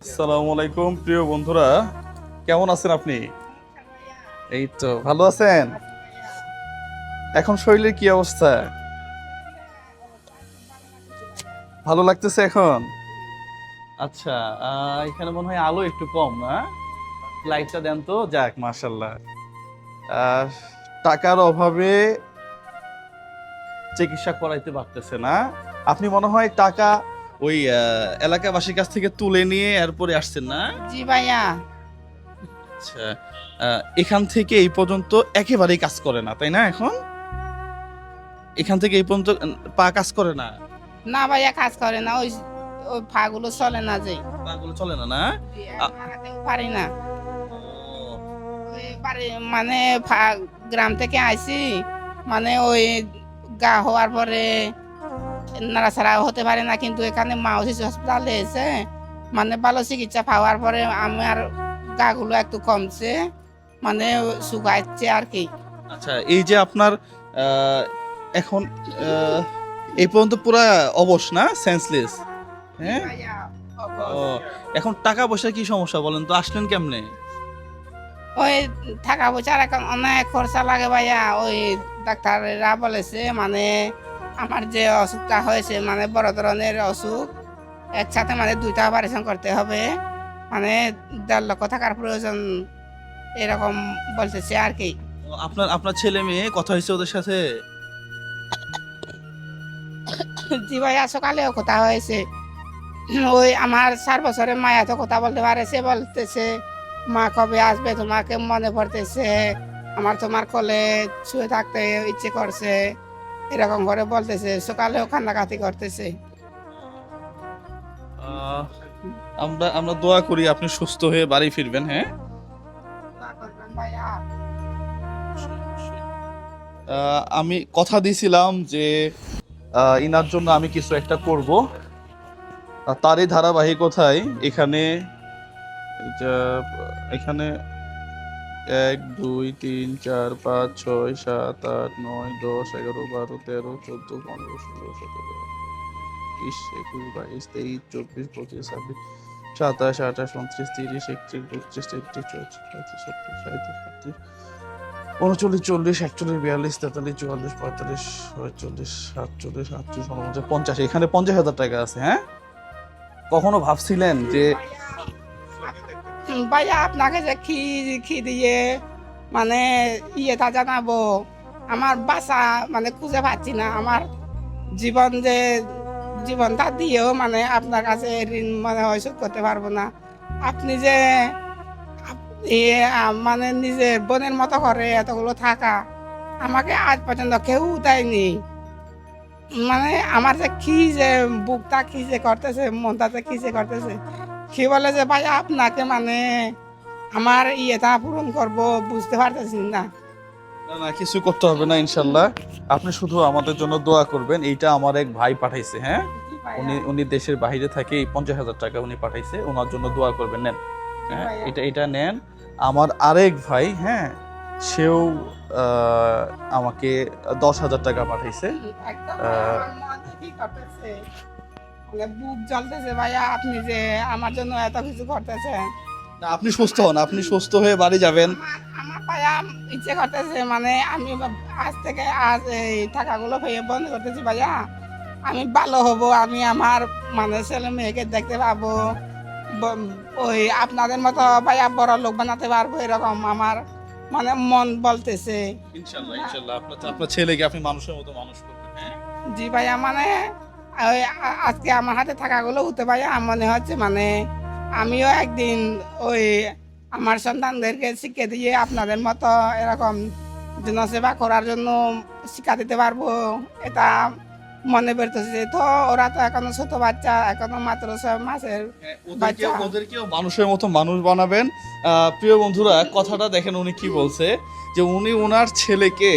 আসসালামু আলাইকুম প্রিয় বন্ধুরা। কেমন আছেন আপনি? এই তো ভালো আছেন? এখন শরীরের কি অবস্থা? ভালো লাগতেছে এখন? আচ্ছা এখানে মনে হয় আলো একটু কম না? লাইটটা দেন তো যাক মাশাল্লাহ আহ, টাকার অভাবে চিকিৎসা করাইতে পারতেছে না। আপনি মনে হয় টাকা ওই এলাকাবাসীর কাছ থেকে তুলে নিয়ে এরপরে আসছেন না? জি ভাইয়া। আচ্ছা এখান থেকে এই পর্যন্ত একেবারেই কাজ করে না তাই না এখন? এখান থেকে এই পর্যন্ত পা কাজ করে না? না ভাইয়া কাজ করে না। ওই ওই ফাগুলো চলে না যে। পাগুলো চলে না না? পারি না। ওই মানে গ্রাম থেকে আইছি। মানে ওই গা হওয়ার পরে নাড়াছাড়া হতে পারে না কিন্তু এখানে মাও শিশু হসপিটালে এসে মানে ভালো চিকিৎসা পাওয়ার পরে আমার গাগুলো একটু কমছে মানে শুকাচ্ছে আর কি। আচ্ছা এই যে আপনার এখন এই পর্যন্ত পুরা অবশ না? সেন্সলেস হ্যাঁ? ও এখন টাকা পয়সা কি সমস্যা বলেন তো? আসলেন কেমনে? ওই টাকা পয়সার এখন অনেক খরচা লাগে ভাইয়া ওই ডাক্তাররা বলেছে মানে আমার যে অসুখটা হয়েছে মানে বড় ধরনের অসুখ একসাথে মানে দুইটা অপারেশন করতে হবে। মানে দেড় লক্ষ টাকার প্রয়োজন এরকম বলতেছে আর কি। আপনার আপনার ছেলে মেয়ে কথা হয়েছে ওদের সাথে? জি ভাইয়া সকালেও কথা হয়েছে। ওই আমার চার বছরের মায়া তো কথা বলতে পারে সে বলতেছে মা কবে আসবে? তোমাকে মনে পড়তেছে। আমার তোমার কোলে শুয়ে থাকতে ইচ্ছে করছে। এরকম করে বলতেছে, সকালেও কান্নাকাতি করতেছে। আমরা আমরা দোয়া করি আপনি সুস্থ হয়ে বাড়ি ফিরবেন হ্যাঁ? আমি কথা দিয়েছিলাম যে ইনার জন্য আমি কিছু একটা করব। তারই ধারাবাহিকতায় এখানে এখানে এক, দুই, তিন, চার, পাঁচ, ছয়, সাত, আট, নয়, দশ, এগারো, বারো, তেরো, চোদ্দ, পনেরো, ষোলো, সতেরো, বিশ, একুশ, বাইশ, তেইশ, চব্বিশ, পঁচিশ, ছাব্বিশ, সাতাশ, আঠাশ, উনত্রিশ, তিরিশ, একত্রিশ, বত্রিশ, তেত্রিশ, চৌত্রিশ, পঁয়ত্রিশ, ছত্রিশ সাঁত্রিশ আটত্রিশ উনচল্লিশ, চল্লিশ একচল্লিশ বিয়াল্লিশ, তেতাল্লিশ, চুয়াল্লিশ, পঁয়তাল্লিশ, ছয়চল্লিশ, সাতচল্লিশ আটচল্লিশ পঞ্চাশ এখানে পঞ্চাশ হাজার টাকা আছে হ্যাঁ? কখনো ভাবছিলেন যে ভাইয়া আপনাকে যে খি খি দিয়ে মানে ইয়েটা জানাব? আমার বাসা মানে খুঁজে পাচ্ছি না। আমার জীবন যে জীবনটা দিয়েও মানে আপনার কাছে ঋণ মানে হয় শোধ করতে পারব না। আপনি যে ইয়ে, মানে নিজের বোনের মতো করে এতগুলো থাকা আমাকে আজ পর্যন্ত কেউ দেয়নি। মানে আমার যে কি যে বুকটা কি যে করতেছে মনটা যে কি যে করতেছে কি বলে যে ভাই আপনাকে মানে আমার ইয়েটা পূরণ করব বুঝতে পারতেছি না। না না কিছু করতে হবে না ইনশাল্লাহ। আপনি শুধু আমাদের জন্য দোয়া করবেন এইটা আমার এক ভাই পাঠাইছে হ্যাঁ? উনি উনি দেশের বাইরে থাকে এই পঞ্চাশ হাজার টাকা উনি পাঠাইছে ওনার জন্য দোয়া করবেন নেন। হ্যাঁ এটা এটা নেন। আমার আরেক ভাই হ্যাঁ সেও আমাকে দশ হাজার টাকা পাঠাইছে। বুক জ্বলতেছে ভাইয়া আপনি যে আমার জন্য এত কিছু করতেছেন। না আপনি সুস্থ হন আপনি সুস্থ হয়ে বাড়ি যাবেন। আমার ভাইয়া ইচ্ছে করতেছে মানে আমি আজ থেকে আজ এই টাকাগুলো ভেঙে বন্ধ করতেছি ভাইয়া। আমি ভালো হব আমি আমার মানে ছেলে মেয়েকে দেখতে পাবো। ওই আপনাদের মতো ভাইয়া বড় লোক বানাতে পারব এরকম আমার মানে মন বলতেছে। ইনশাল্লাহ ইনশাল্লাহ। আপনার আপনার ছেলেকে আপনি মানুষের মতো মানুষ করবেন হ্যাঁ? জি ভাইয়া মানে আজকে আমার হাতে থাকাগুলো হতে পারে আমার মনে হচ্ছে মানে আমিও একদিন ওই আমার সন্তানদেরকে শিক্ষা দিয়ে আপনাদের মতো এরকম জনসেবা করার জন্য শিক্ষা দিতে পারব এটা মনে বেরতেছে তো ওরা তো এখনও ছোট বাচ্চা এখনও মাত্র ছয় মাসের ওদেরকেও বাচ্চা। ওদেরকেও মানুষের মতো মানুষ বানাবেন প্রিয় বন্ধুরা কথাটা দেখেন উনি কি বলছে যে উনি ওনার ছেলেকে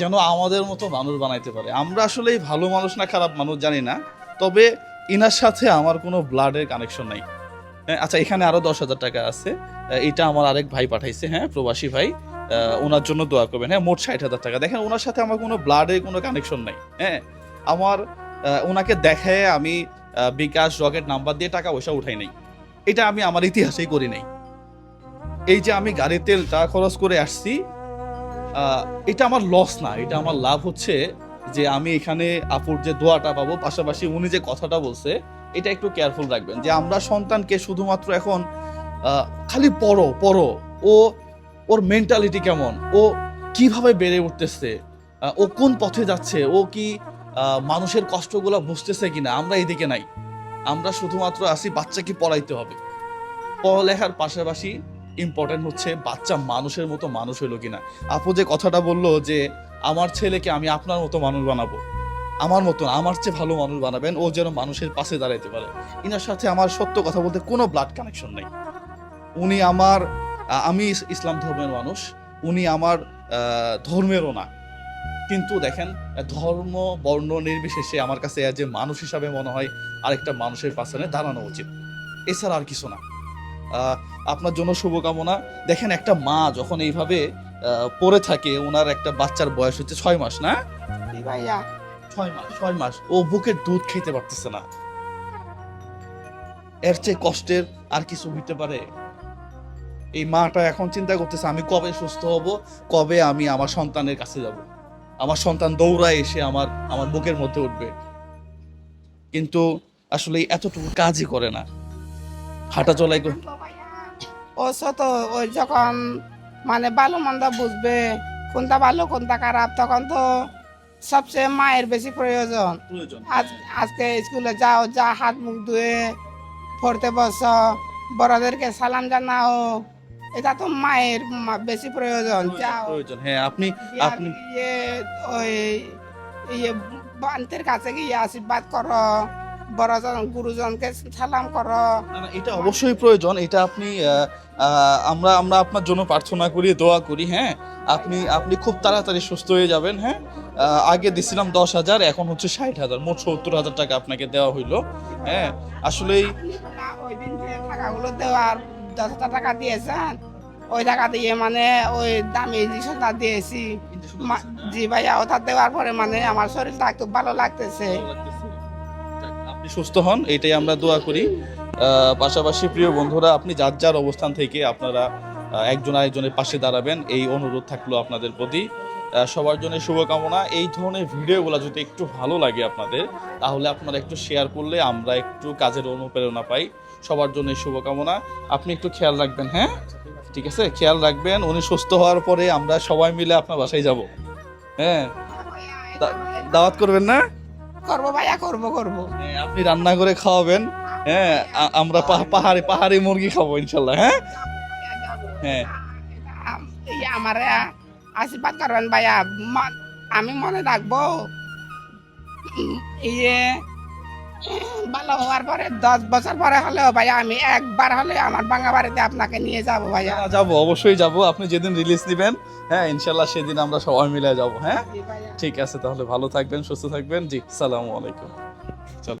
যেন আমাদের মতো মানুষ বানাইতে পারে। আমরা আসলে ভালো মানুষ না খারাপ মানুষ জানি না তবে ইনার সাথে আমার কোনো ব্লাডের কানেকশন নাই। হ্যাঁ, আচ্ছা এখানে আরও দশ হাজার টাকা আছে। এটা আমার আরেক ভাই পাঠাইছে হ্যাঁ প্রবাসী ভাই। ওনার জন্য দোয়া করবেন। হ্যাঁ মোট ষাট হাজার টাকা। দেখেন ওনার সাথে আমার কোনো ব্লাডের কোনো কানেকশন নাই। হ্যাঁ আমার ওনাকে দেখায় আমি বিকাশ রকেট নাম্বার দিয়ে টাকা পয়সা উঠাই নাই। এটা আমি আমার ইতিহাসেই করি নাই। এই যে আমি গাড়ির তেল টাকা খরচ করে আসছি এটা আমার লস না, এটা আমার লাভ হচ্ছে যে আমি এখানে আপুর যে দোয়াটা পাবো, পাশাপাশি উনি যে কথাটা বলছে, এটা একটু কেয়ারফুল রাখবেন যে আমরা সন্তানকে শুধুমাত্র এখন খালি পড়ো পড়ো, ও, ওর মেন্টালিটি কেমন, ও কীভাবে বেড়ে উঠতেছে ও কোন পথে যাচ্ছে, ও কি মানুষের কষ্টগুলো বুঝতেছে কিনা, আমরা এদিকে নাই। আমরা শুধুমাত্র আসি বাচ্চাকে পড়াইতে হবে। পড়ালেখার পাশাপাশি ইম্পর্টেন্ট হচ্ছে বাচ্চা মানুষের মতো মানুষ হইল কিনা। আপু যে কথাটা বলল যে, আমার ছেলেকে আমি আপনার মতো মানুষ বানাবো। আমার মতন, আমার চেয়ে ভালো মানুষ বানাবেন, ও যেন মানুষের পাশে দাঁড়াইতে পারে। ইনার সাথে আমার সত্য কথা বলতে কোনো ব্লাড কানেকশন নেই। উনি আমার আমি ইসলাম ধর্মের মানুষ, উনি আমার ধর্মেরও না। কিন্তু দেখেন ধর্ম, বর্ণ নির্বিশেষে আমার কাছে যে মানুষ হিসাবে মনে হয় আরেকটা মানুষের পাশে দাঁড়ানো উচিত। এছাড়া আর কিছু না। আপনার জন্য শুভকামনা। দেখেন একটা মা যখন এইভাবে পড়ে থাকে ওনার একটা বাচ্চার বয়স হচ্ছে ছয় মাস না? ভাইয়া। ছয় মাস ছয় মাস। ও বুকের দুধ খেতে পারতেছে না। এর চেয়ে কষ্টের আর কিছু হইতে পারে। এই মাটা এখন চিন্তা করতেছে আমি কবে সুস্থ হব কবে আমি আমার সন্তানের কাছে যাব। আমার সন্তান দৌড়ায় এসে আমার আমার বুকের মধ্যে উঠবে। কিন্তু আসলে এতটুকু কাজই করে না। হাঁটা চলাই ও ওই যখন মানে ভালো মন্দ বুঝবে কোনটা ভালো কোনটা খারাপ তখন তো সবচেয়ে মায়ের বেশি প্রয়োজন। প্রয়োজন। আজ আজকে স্কুলে যাও যা হাত মুখ ধুয়ে পড়তে বস বড়দেরকে সালাম জানাও এটা তো মায়ের বেশি প্রয়োজন যাও। হ্যাঁ আপনি আপনি ইয়ে ওই ইয়ে বান্তের কাছে গিয়ে আশীর্বাদ করো। বড়জন গুরুজনকে সালাম করো। এটা অবশ্যই প্রয়োজন। এটা আপনি আমরা আমরা আপনার জন্য প্রার্থনা করি দোয়া করি হ্যাঁ? আপনি আপনি খুব তাড়াতাড়ি সুস্থ হয়ে যাবেন হ্যাঁ? আগে দিছিলাম দশ হাজার এখন হচ্ছে ষাট হাজার। মোট সত্তর হাজার টাকা আপনাকে দেওয়া হইল হ্যাঁ? আসলেই ওই দিন যে টাকাগুলো দেওয়ার দশ হাজার টাকা দিয়েছেন ওই টাকা দিয়ে মানে ওই দামি জিনিসটা দিয়েছি। মা- জি ভাইয়া ওটা দেওয়ার পরে মানে আমার শরীরটা একটু ভালো লাগতেছে। আপনি সুস্থ হন এটাই আমরা দোয়া করি। পাশাপাশি প্রিয় বন্ধুরা, আপনি যার যার অবস্থান থেকে আপনারা একজন আরেকজনের পাশে দাঁড়াবেন, এই অনুরোধ থাকল আপনাদের প্রতি। সবার জন্য শুভকামনা। এই ধরনের ভিডিওগুলো যদি একটু ভালো লাগে আপনাদের, তাহলে আপনারা একটু শেয়ার করলে আমরা একটু কাজের অনুপ্রেরণা পাই। সবার জন্য শুভকামনা। আপনি একটু খেয়াল রাখবেন হ্যাঁ? ঠিক আছে? খেয়াল রাখবেন, উনি সুস্থ হওয়ার পরে আমরা সবাই মিলে আপনার বাসায় যাব। হ্যাঁ? দাওয়াত করবেন না? করব ভাইয়া করব করব। আপনি রান্না করে খাওয়াবেন হ্যাঁ আমরা পাহা- পাহাড়ি পাহাড়ি মুরগি খাব ইনশাল্লাহ হ্যাঁ? হ্যাঁ। আমার আশীর্বাদ করবেন ভাইয়া আমি মনে রাখব ইয়ে ভালো হওয়ার পরে দশ বছর পরে হলেও ভাইয়া আমি একবার হলে আমার বাংলা বাড়িতে আপনাকে নিয়ে যাব ভাইয়া। যাব অবশ্যই যাব। আপনি যেদিন রিলিজ দিবেন হ্যাঁ ইনশাল্লাহ সেদিন আমরা সবাই মিলে যাব হ্যাঁ? ঠিক আছে তাহলে ভালো থাকবেন সুস্থ থাকবেন। জি সালামু আলাইকুম।